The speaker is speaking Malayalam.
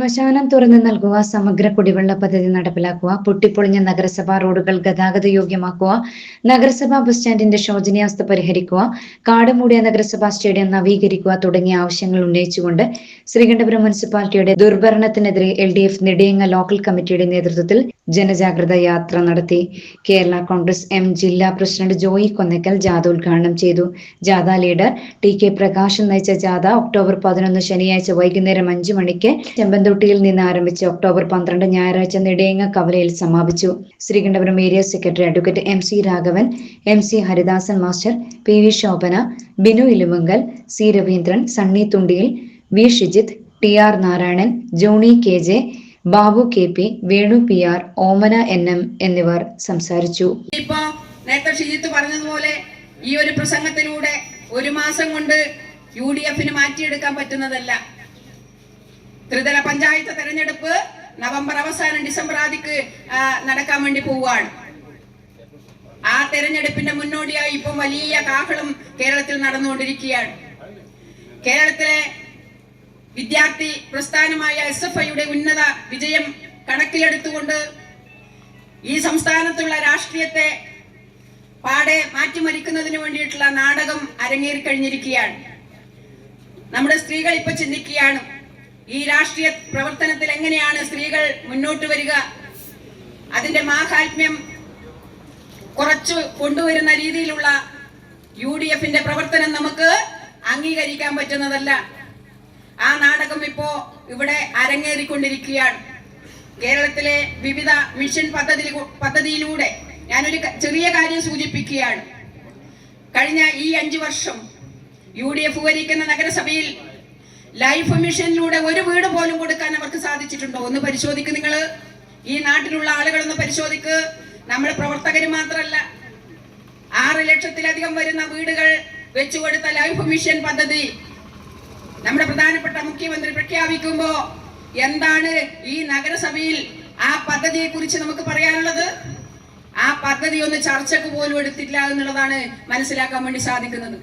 ശ്മശാനം തുറന്നു നൽകുക സമഗ്ര കുടിവെള്ള പദ്ധതി നടപ്പിലാക്കുക പൊട്ടിപ്പൊളിഞ്ഞ നഗരസഭാ റോഡുകൾ ഗതാഗത യോഗ്യമാക്കുക നഗരസഭാ ബസ് സ്റ്റാൻഡിന്റെ ശോചനീയാവസ്ഥ പരിഹരിക്കുക കാട് മൂടിയ നഗരസഭാ സ്റ്റേഡിയം നവീകരിക്കുക തുടങ്ങിയ ആവശ്യങ്ങൾ ഉന്നയിച്ചുകൊണ്ട് ശ്രീകണ്ഠപുരം മുനിസിപ്പാലിറ്റിയുടെ ദുർഭരണത്തിനെതിരെ L D F Nediyanga local കമ്മിറ്റിയുടെ നേതൃത്വത്തിൽ ജനജാഗ്രത യാത്ര നടത്തി. കേരള കോൺഗ്രസ് എം ജില്ലാ പ്രസിഡന്റ് ജോയി കൊന്നക്കൽ ജാഥ ഉദ്ഘാടനം ചെയ്തു. ജാഥ ലീഡർ ടി കെ പ്രകാശൻ നയിച്ച ജാഥ ഒക്ടോബർ പതിനൊന്ന് ശനിയാഴ്ച വൈകുന്നേരം അഞ്ചു മണിക്ക് ചെമ്പന്തൊട്ടിയിൽ നിന്ന് ആരംഭിച്ച് ഒക്ടോബർ പന്ത്രണ്ട് ഞായറാഴ്ച നെടിയങ്ങ കവലയിൽ സമാപിച്ചു. Sreekandapuram area secretary advocate M C Raghavan M C Haridasan master P V Shobhana Binu Ilumankal C Raveendran Sunny Thundiyil V Shijith T R Narayanan Johny K J Babu K P Venu P R Omana N M എന്നിവർ സംസാരിച്ചു. പറഞ്ഞതുപോലെ ഈ ഒരു പ്രസംഗത്തിലൂടെ ഒരു മാസം കൊണ്ട് യു ഡി എഫിന് മാറ്റിയെടുക്കാൻ പറ്റുന്നതല്ല. ത്രിതല പഞ്ചായത്ത് തെരഞ്ഞെടുപ്പ് നവംബർ അവസാനം ഡിസംബർ ആദ്യക്ക് നടക്കാൻ വേണ്ടി പോവുകയാണ്. ആ തെരഞ്ഞെടുപ്പിന്റെ മുന്നോടിയായി ഇപ്പം വലിയ കാഹളം കേരളത്തിൽ നടന്നുകൊണ്ടിരിക്കുകയാണ്. കേരളത്തിലെ വിദ്യാർത്ഥി പ്രസ്ഥാനമായ എസ് എഫ് ഐയുടെ ഉന്നത വിജയം കണക്കിലെടുത്തുകൊണ്ട് ഈ സംസ്ഥാനത്തുള്ള രാഷ്ട്രീയത്തെ പാടെ മാറ്റിമറിക്കുന്നതിന് വേണ്ടിയിട്ടുള്ള നാടകം അരങ്ങേറി കഴിഞ്ഞിരിക്കുകയാണ്. നമ്മുടെ സ്ത്രീകൾ ഇപ്പൊ ചിന്തിക്കുകയാണ് ഈ രാഷ്ട്രീയ പ്രവർത്തനത്തിൽ എങ്ങനെയാണ് സ്ത്രീകൾ മുന്നോട്ട് വരിക? അതിന്റെ മാഹാത്മ്യം കുറച്ചു കൊണ്ടുവരുന്ന രീതിയിലുള്ള യു ഡി എഫിന്റെ പ്രവർത്തനം നമുക്ക് അംഗീകരിക്കാൻ പറ്റുന്നതല്ല. ആ നാടകം ഇപ്പോ ഇവിടെ അരങ്ങേറിക്കൊണ്ടിരിക്കുകയാണ്. കേരളത്തിലെ വിവിധ മിഷൻ പദ്ധതി പദ്ധതിയിലൂടെ ഞാനൊരു ചെറിയ കാര്യം സൂചിപ്പിക്കുകയാണ്. കഴിഞ്ഞ ഈ അഞ്ചു വർഷം യു ഡി എഫ് ഭരിക്കുന്ന നഗരസഭയിൽ ലൈഫ് മിഷനിലൂടെ ഒരു വീട് പോലും കൊടുക്കാൻ അവർക്ക് സാധിച്ചിട്ടുണ്ടോ? ഒന്ന് പരിശോധിക്ക് നിങ്ങൾ ഈ നാട്ടിലുള്ള ആളുകളൊന്ന് പരിശോധിക്ക്. നമ്മുടെ പ്രവർത്തകർ മാത്രമല്ല ആറ് ലക്ഷത്തിലധികം വരുന്ന വീടുകൾ വെച്ചുകൊടുത്ത ലൈഫ് മിഷൻ പദ്ധതി നമ്മുടെ പ്രധാനപ്പെട്ട മുഖ്യമന്ത്രി പ്രഖ്യാപിക്കുമ്പോ എന്താണ് ഈ നഗരസഭയിൽ ആ പദ്ധതിയെ കുറിച്ച് നമുക്ക് പറയാനുള്ളത്? ആ പദ്ധതി ഒന്ന് ചർച്ചക്ക് പോലും എടുത്തില്ല എന്നുള്ളതാണ് മനസ്സിലാക്കാൻ വേണ്ടി സാധിക്കുന്നത്.